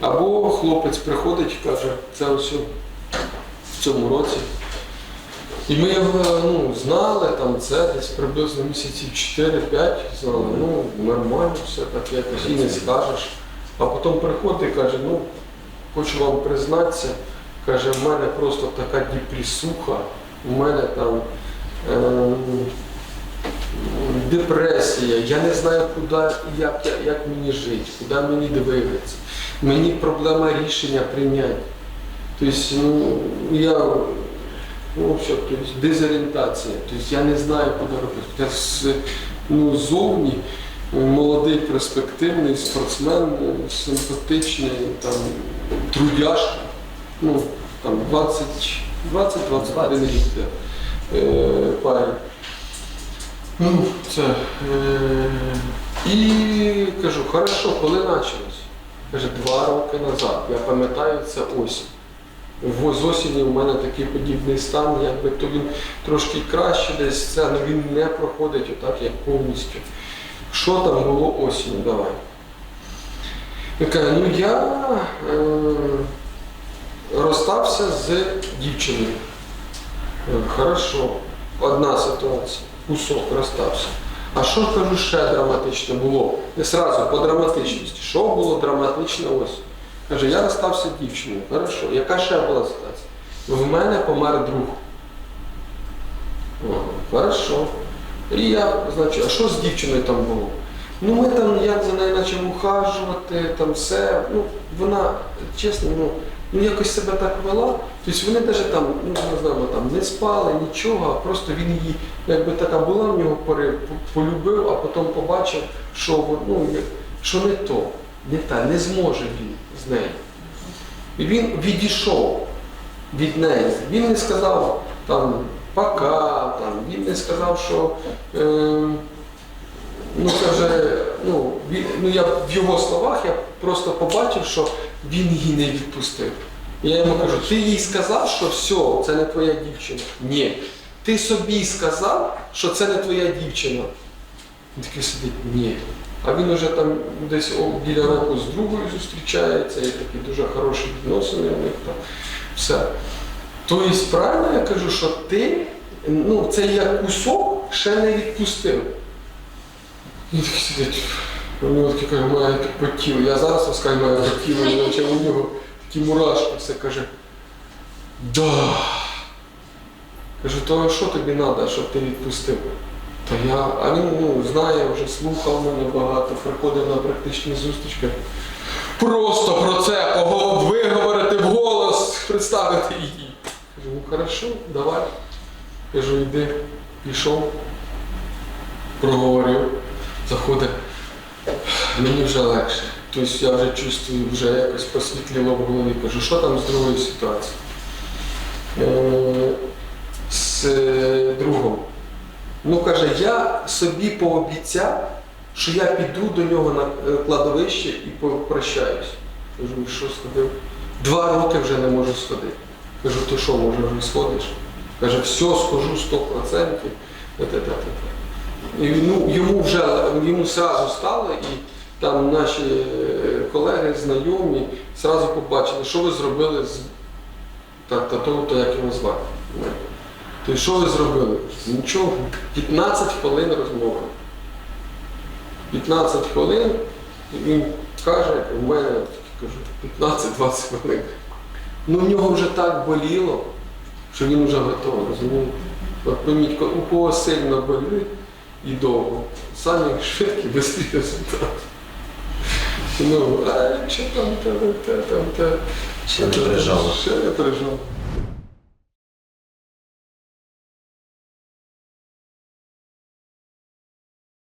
Або хлопець приходить і каже, це ось в цьому році. І ми його ну, знали, там це десь приблизно місяців 4-5 знали, ну нормально все так якось і не скажеш. А потім приходить і каже, ну хочу вам признатися, каже, в мене просто така депресуха, у мене там ем, депресія, я не знаю, куди і як, як мені жити, куди мені дивитися. Мені проблема рішення прийняти. Тобто, ну, я ну, що, тобто, дезорієнтація. Тобто я не знаю, куди робити. Я з, ну, зовні молодий, перспективний спортсмен, симпатичний, там, трудяшка. Ну, там 20 20-21 рік. Е, парень. Ну, це. Е, і кажу, хорошо, коли почалось? Каже, два роки назад. Я пам'ятаю, це осінь. З осені у мене такий подібний стан, якби то він трошки краще десь це, але він не проходить отак, як повністю. Що там було осінню? Давай. Він каже, ну я е, розстався з дівчиною. Е, Хорошо, одна ситуація, кусок розстався. А що кажу, ще драматичне було? Не сразу по драматичності. Що було драматичне ось? Каже, я розстався дівчиною. Хорошо. Яка ще була ситуація? В мене помер друг. Хорошо. І я, значить, а що з дівчиною там було? Ну ми там, я за нею почав ухажувати, там все. Ну, вона, чесно, ну, ну якось себе так вела. Тобто вони навіть там, ну не там не спали, нічого, просто він її, якби така була в нього порив, полюбив, а потім побачив, що, ну, що не то, не та, не зможе він з нею. І він відійшов від неї. Він не сказав там пока, там, він не сказав, що е, ну вже, ну, він, ну я в його словах я просто побачив, що він її не відпустив. Я йому кажу, ти їй сказав, що все, це не твоя дівчина. Ні. Ти собі сказав, що це не твоя дівчина. Він такий сидить, ні. А він уже там десь біля року з другою зустрічається, і такі дуже хороші відносини у них там. Все. Тобто, правильно я кажу, що ти ну, це як кусок ще не відпустив. Він такий сидить, у нього таке має по тілу. Я зараз розкажу, маю по тілу, наче у нього такі мурашки, все каже. Да. Кажу, то що тобі треба, щоб ти відпустив? То я, а він ну, знає, вже слухав мене багато, приходив на практичні зустрічки. Просто про це виговорити вголос, представити її. Кажу, ну хорошо, давай. Кажу, йди, пішов, проговорив, заходить. Мені вже легше. Тобто я вже чувствую, вже якось посвітліло в голові. Кажу, що там з другою ситуацією? Е, з другом. Ну каже, я собі пообіцяв, що я піду до нього на е, кладовище і попрощаюсь. Кажу, що сходив? Два роки вже не можу сходити. Кажу, ти що, може вже сходиш? Каже, все, схожу 100%. І ну, йому вже йому сразу стало, і там наші е, колеги, знайомі, сразу побачили, що ви зробили з та, та то як його звати. То що ви зробили? Нічого, 15 хвилин розмови. 15 хвилин, він каже, у мене кажу, 15-20 хвилин. Ну в нього вже так боліло, що він вже готовий, розумієте? От пойміть, у кого сильно болить і довго, самі швидкі, швидкі результати. Ну, а что там те, те, лежало. Что-то не